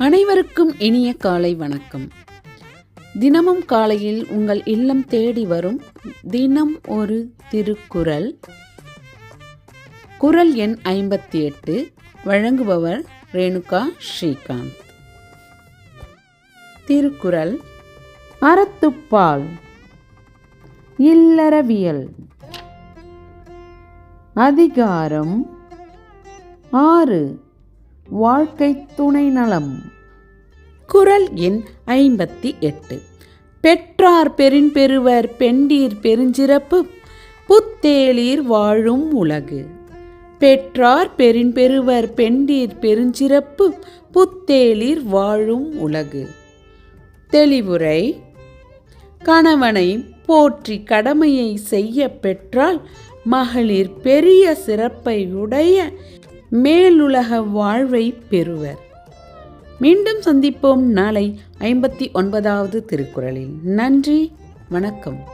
அனைவருக்கும் இனிய காலை வணக்கம். தினமும் காலையில் உங்கள் இல்லம் தேடி வரும் தினம் ஒரு திருக்குறள். குறள் எண் ஐம்பத்தி எட்டு வழங்குபவர் ரேணுகா ஸ்ரீகாந்த். திருக்குறள் அறத்துப்பால் இல்லறவியல் அதிகாரம் ஆறு. வாழ்க்கை துணை நலம். குறள் எண் ஐம்பத்தி எட்டு. பெற்றார் பெருவர் பெண்டீர் பெருஞ்சிறப்பு புத்தேளீர் வாழும் உலகு. பெற்றார் பெருவர் பெண்டீர் பெருஞ்சிறப்பு புத்தேளீர் வாழும் உலகு. தெளிவுரை கணவனை போற்றி கடமையை செய்ய பெற்றால் மகளிர் பெரிய சிறப்பை உடைய மேலுலக வாழ்வை பெறுவர். மீண்டும் சந்திப்போம் நாளை ஐம்பத்தி ஒன்பதாவது திருக்குறளில். நன்றி வணக்கம்.